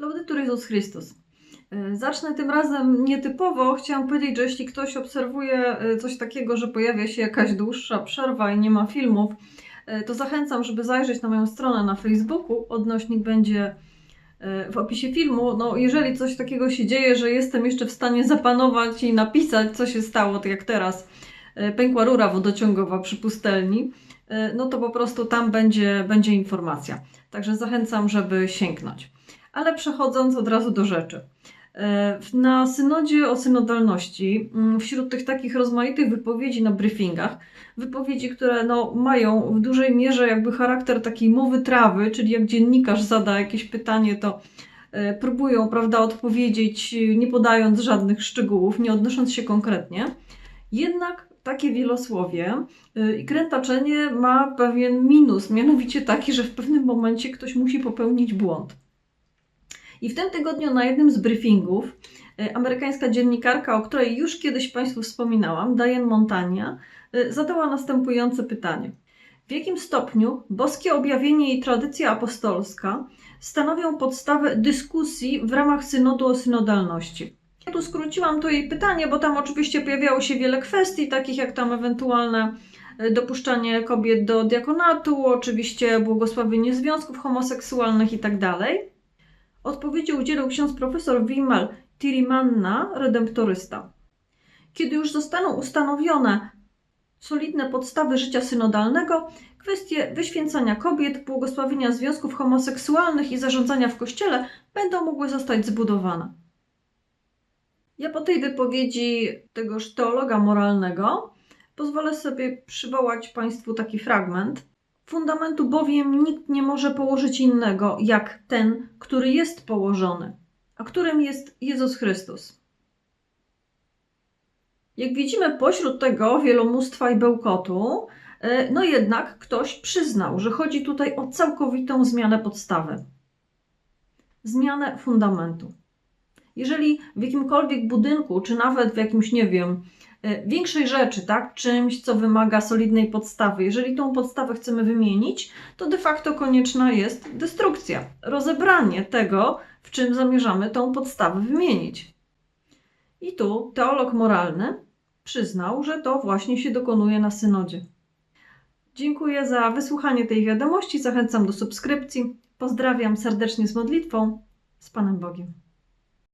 Laudetur Jezus Chrystus. E, Zacznę tym razem nietypowo. Chciałam powiedzieć, że jeśli ktoś obserwuje e, coś takiego, że pojawia się jakaś dłuższa przerwa i nie ma filmów, e, to zachęcam, żeby zajrzeć na moją stronę na Facebooku. Odnośnik będzie w opisie filmu. No, jeżeli coś takiego się dzieje, że jestem jeszcze w stanie zapanować i napisać, co się stało, tak jak teraz, pękła rura wodociągowa przy pustelni, no to po prostu tam będzie, będzie informacja. Także zachęcam, żeby sięgnąć. Ale przechodząc od razu do rzeczy. E, Na synodzie o synodalności, mm, wśród tych takich rozmaitych wypowiedzi na briefingach, wypowiedzi, które no, mają w dużej mierze jakby charakter takiej mowy trawy, czyli jak dziennikarz zada jakieś pytanie, to e, próbują prawda, odpowiedzieć, e, nie podając żadnych szczegółów, nie odnosząc się konkretnie. Jednak takie wielosłowie i krętaczenie ma pewien minus, mianowicie taki, że w pewnym momencie ktoś musi popełnić błąd. I w tym tygodniu na jednym z briefingów y, amerykańska dziennikarka, o której już kiedyś Państwu wspominałam, Diane Montania, y, zadała następujące pytanie. W jakim stopniu boskie objawienie i tradycja apostolska stanowią podstawę dyskusji w ramach synodu o synodalności? Ja tu skróciłam to jej pytanie, bo tam oczywiście pojawiało się wiele kwestii, takich jak tam ewentualne e, dopuszczanie kobiet do diakonatu, oczywiście błogosławienie związków homoseksualnych itd. Odpowiedzi udzielił ksiądz profesor Wimal Tirimanna, redemptorysta. Kiedy już zostaną ustanowione solidne podstawy życia synodalnego, kwestie wyświęcania kobiet, błogosławienia związków homoseksualnych i zarządzania w kościele będą mogły zostać zbudowane. Ja po tej wypowiedzi tegoż teologa moralnego pozwolę sobie przywołać Państwu taki fragment. Fundamentu bowiem nikt nie może położyć innego, jak ten, który jest położony, a którym jest Jezus Chrystus. Jak widzimy, pośród tego wielomóstwa i bełkotu, e, no jednak ktoś przyznał, że chodzi tutaj o całkowitą zmianę podstawy, zmianę fundamentu. Jeżeli w jakimkolwiek budynku, czy nawet w jakimś, nie wiem, e, większej rzeczy, tak, czymś, co wymaga solidnej podstawy, jeżeli tą podstawę chcemy wymienić, to de facto konieczna jest destrukcja, rozebranie tego, w czym zamierzamy tą podstawę wymienić. I tu teolog moralny przyznał, że to właśnie się dokonuje na synodzie. Dziękuję za wysłuchanie tej wiadomości, zachęcam do subskrypcji. Pozdrawiam serdecznie z modlitwą. Z Panem Bogiem.